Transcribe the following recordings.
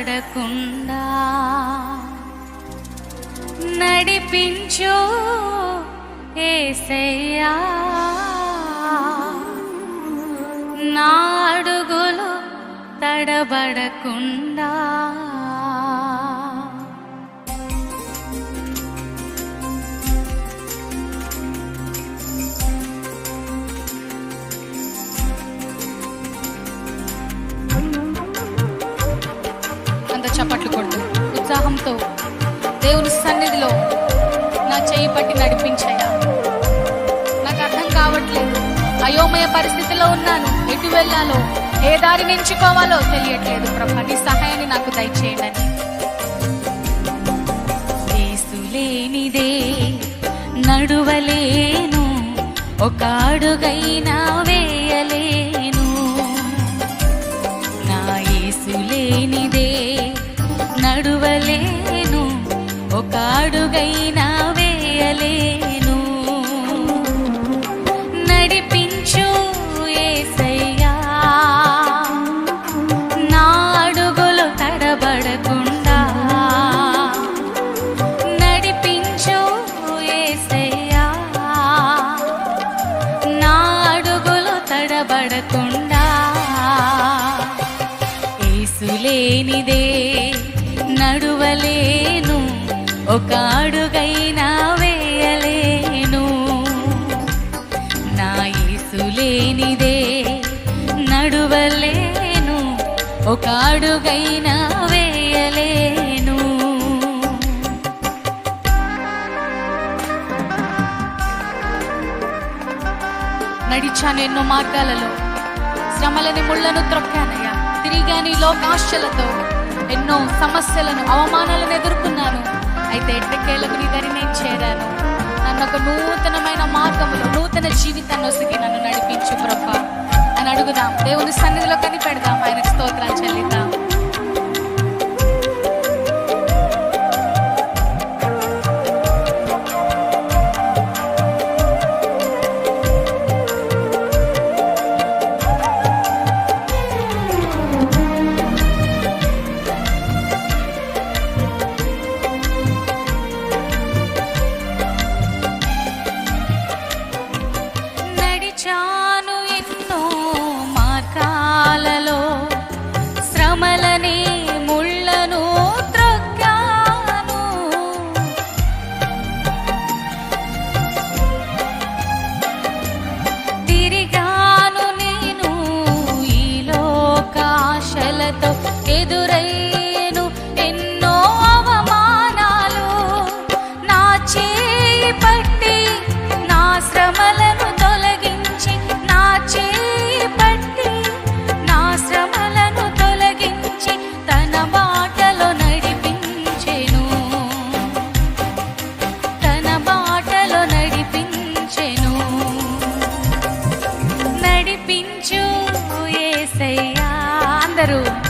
పడకుండా నడిపించు ఏసయ్యా. నాడుగులు తడబడకుండా దేవుని నా చేయి పట్టి నడిపించాయా? నాకు అర్థం కావట్లేదు. అయోమయ పరిస్థితిలో ఉన్నాను. ఎటు వెళ్ళాలో ఏ దారిని ఎంచుకోవాలో తెలియట్లేదు. ప్రభా నీ సహాయాన్ని నాకు దయచేయండి. లేనిదే నడువలేను. ఒక అడుగైనా ఒక అడుగైనా వేయలేను. నడిపించు ఏసయ్యా. నా అడుగులు తడబడకుండా నడిపించు ఏసయ్యా. నా అడుగులు తడబడకుండా ఏసులేనిదే నడువలేను. ఒక అడుగైనా వేయలేను. నా ఇసులేనిదే నడువలేను. ఒక అడుగైనా వేయలేను. నడిచాను ఎన్నో మార్గాలలో. శ్రమలని ముళ్ళను త్రొక్కానయ్యా. తిరిగాని లోకాశలతో ఎన్నో సమస్యలను అవమానాలను ఎదుర్కొన్నాను. అయితే ఎట్టకేలకు నీ దరి నేను చేరాను. నన్ను ఒక నూతనమైన మార్గంలో నూతన జీవితాన్ని వసిగి నన్ను నడిపించు ప్రభా. అని అడుగుదాం. దేవుని సన్నిధిలో కనిపెడదాం. అందరూ.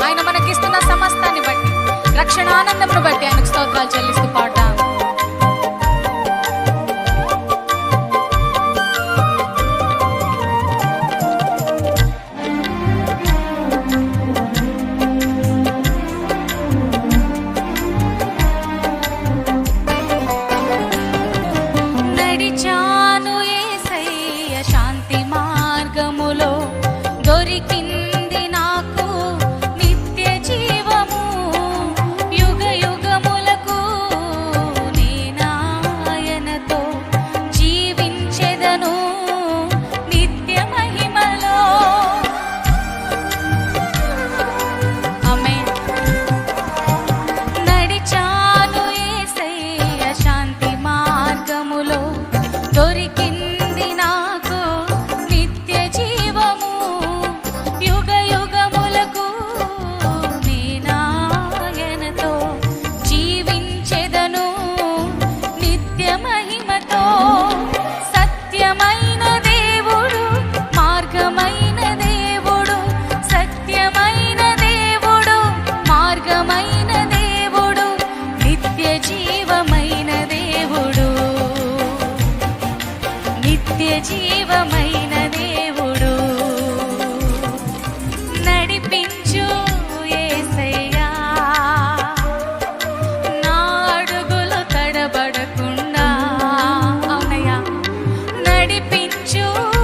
ఆయన మనకిస్తున్న సమస్తాన్ని బట్టి రక్షణ ఆనందమును బట్టి ఆయనకు స్తోత్రాలు చెల్లిస్తూ పాడదాం 就